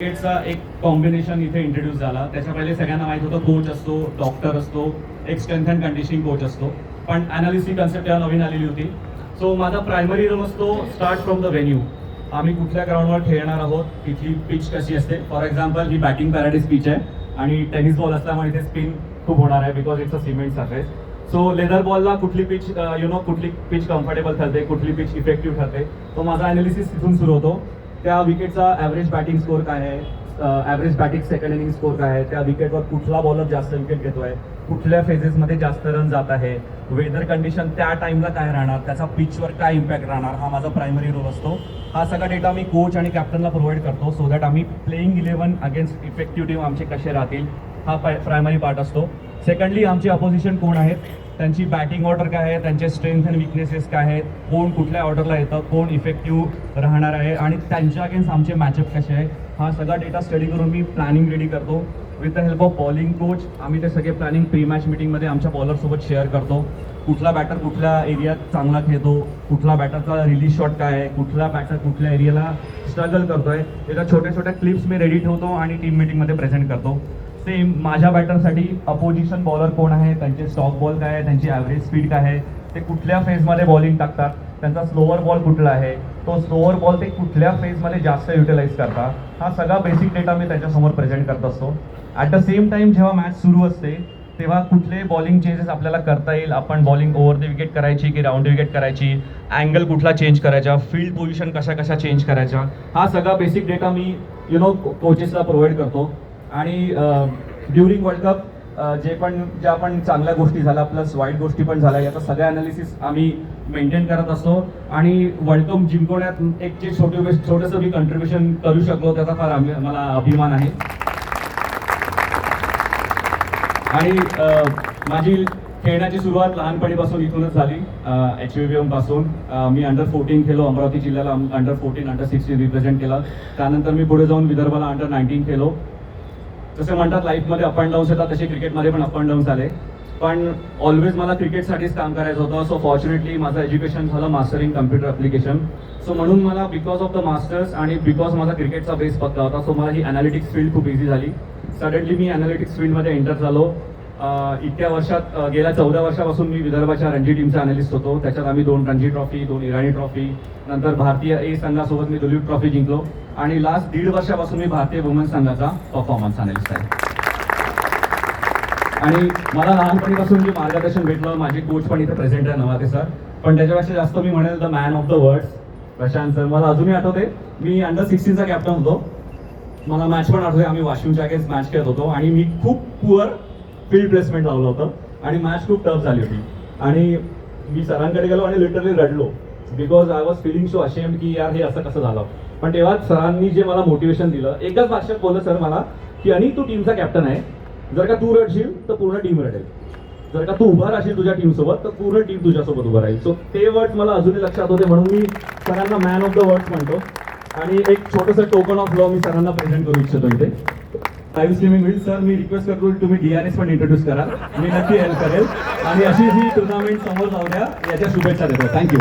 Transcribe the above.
क्रिकेटचा एक कॉम्बिनेशन इथे इंट्रोड्यूस झाला. त्याच्या पहिले सगळ्यांना माहीत होतं कोच असतो डॉक्टर असतो एक स्ट्रेंथ अँड कंडिशनिंग कोच असतो. पण अनालिसिस कन्सेप्ट तेव्हा नवीन आलेली होती. सो माझा प्रायमरी रोल असतो स्टार्ट फ्रॉम द व्हेन्यू आम्ही कुठल्या ग्राउंडवर खेळणार आहोत तिथली पिच कशी असते? फॉर एक्झाम्पल ही बॅटिंग पॅराडिस पिच आहे आणि टेनिस बॉल असल्यामुळे इथे स्पिन खूप होणार आहे because it's a cement surface so leather बॉलला कुठली पिच यु नो कुठली पिच कम्फर्टेबल ठरते कुठली पिच इफेक्टिव्ह ठरते? तो माझा अनालिसिस तिथून सुरू होतो. त्या विकेटचा ॲव्हरेज बॅटिंग स्कोर काय आहे? Average batting second inning score काय आहे? त्या विकेटवर कुठला बॉलर जास्त विकेट घेतोय? कुठल्या फेजेसमध्ये जास्त रन जात आहे? वेदर कंडिशन त्या टाइमला काय राहणार? त्याचा पिचवर काय इम्पॅक्ट राहणार? हा माझा प्रायमरी रोल असतो. हा सगळा डेटा मी कोच आणि कॅप्टनला प्रोव्हाइड करतो सो दॅट आम्ही playing eleven against effective team आमचे कसे राहतील? हा प्रायमरी पार्ट असतो. सेकंडली आमची अपोजिशन कोण आहेत? त्यांची बॅटिंग ऑर्डर काय आहे? त्यांचे स्ट्रेंथ अँड विकनेसेस काय आहेत? कोण कुठल्या ऑर्डरला येतं? कोण इफेक्टिव्ह राहणार आहे? आणि त्यांच्या अगेन्स्ट आमचे मॅचअप कसे आहे हा सगळा डेटा स्टडी करून मी प्लॅनिंग रेडी करतो. With the help of bowling coach आम्ही ते सगळे प्लॅनिंग प्री मॅच मिटिंगमध्ये आमच्या बॉलरसोबत शेअर करतो. कुठला बॅटर कुठल्या एरियात चांगला खेळतो? कुठला बॅटरचा रिलीज शॉट काय आहे? कुठला बॅटर कुठल्या एरियाला स्ट्रगल करतोय? त्याच्या छोट्या छोट्या क्लिप्स मी रेडी ठेवतो आणि टीम मिटिंगमध्ये प्रेझेंट करतो. सेम माझ्या बॅटरसाठी अपोजिशन बॉलर कोण आहे त्यांचे स्टॉक बॉल काय आहे त्यांची ॲव्हरेज स्पीड काय आहे ते कुठल्या फेजमध्ये बॉलिंग टाकतात त्यांचा स्लोअर बॉल कुठला आहे तो स्लोअर बॉल ते कुठल्या फेजमध्ये जास्त युटिलाइज करतात हा सगळा बेसिक डेटा मी त्याच्यासमोर प्रेझेंट करत असतो. ॲट द सेम टाइम जेव्हा मॅच सुरू असते तेव्हा कुठले बॉलिंग चेंजेस आपल्याला करता येईल आपण बॉलिंग ओव्हर द विकेट करायची की राऊंड विकेट करायची अँगल कुठला चेंज करायचा फील्ड पोझिशन कशा कशा चेंज करायच्या हा सगळा बेसिक डेटा मी यु नो कोचेसला प्रोव्हाइड करतो. आणि ड्युरिंग वर्ल्ड कप जे पण ज्या पण चांगल्या गोष्टी झाल्या प्लस वाईट गोष्टी पण झाल्या याचा सगळ्या अनालिसिस आम्ही मेंटेन करत असतो. आणि वर्ल्ड कप जिंकवण्यात एक जे छोटे छोटंसं मी कंट्रीब्युशन करू शकलो त्याचा फार आम्ही मला अभिमान आहे. आणि माझी खेळण्याची सुरुवात लहानपणीपासून इथूनच झाली एच व्ही एमपासून. मी अंडर फोर्टीन खेळलो अमरावती जिल्ह्याला under fourteen under sixteen represent केलं. त्यानंतर मी पुढे जाऊन विदर्भाला अंडर नाईन्टीन खेळलो. जसे म्हणतात लाईफमध्ये अप अँड डाऊन्स येतात तसे क्रिकेटमध्ये पण अप अँड डाऊन्स आले पण ऑलवेज मला क्रिकेटसाठीच काम करायचं होतं. सो फॉर्च्युनेटली माझं एज्युकेशन झालं master in computer application so म्हणून मला बिकॉज ऑफ द मास्टर्स आणि बिकॉज माझा क्रिकेटचा बेस पक्का होता सो मला ही अनालिटिक्स फील्ड खूप इझी झाली. सडनली मी अनालिटिक्स फील्डमध्ये एंटर झालो. इतक्या वर्षात गेल्या चौदा वर्षापासून मी विदर्भाच्या रणजी टीमचा अनालिस्ट होतो. त्याच्यात आम्ही दोन रणजी ट्रॉफी दोन इराणी ट्रॉफी नंतर भारतीय ए संघासोबत मी दुलीप ट्रॉफी जिंकलो. आणि लास्ट दीड वर्षापासून मी भारतीय वुमन संघाचा परफॉर्मन्स अनालिस्ट आहे. आणि मला लहानपणीपासून जे मार्गदर्शन भेटलं माझे कोच पण इथे प्रेझेंट आहे नवाते सर पण त्याच्यापेक्षा जास्त मी म्हणेल the man of the words Prashant sir मला अजूनही आठवते मी अंडर सिक्स्टीनचा कॅप्टन होतो. मला मॅच पण आठवते आम्ही वाशिमच्या अगेन्स्ट मॅच खेळत होतो. आणि मी खूप पुअर फील्ड प्लेसमेंट लावलं होतं आणि मॅच खूप टफ झाली होती. आणि मी सरांकडे गेलो आणि लिटरली रडलो. Because I was feeling so ashamed की यार हे असं कसं झालं? पण तेव्हा सरांनी जे मला मोटिवेशन दिलं एकाच भाषेत बोललं सर मला की आणि तू टीमचा कॅप्टन आहे. जर का तू रडशील तर पूर्ण टीम रडेल. जर का तू उभा राहशील तुझ्या टीमसोबत तर पूर्ण टीम तुझ्यासोबत उभं राहील. सो ते वर्ड मला अजूनही लक्षात होते म्हणून मी सरांना मॅन ऑफ द वर्ड्स म्हणतो. आणि एक छोटंसं टोकन ऑफ लॉ मी सरांना प्रेझेंट करू इच्छितो इथे. लाईव्ह स्ट्रीमिंग होईल सर मी रिक्वेस्ट करतो तुम्ही डीआरएस पण इंट्रोड्यूस करा। मी नक्की हेल्प करेल। आणि अशी ही टुर्नामेंट समोर जाऊ द्या याच्या शुभेच्छा देतो थँक्यू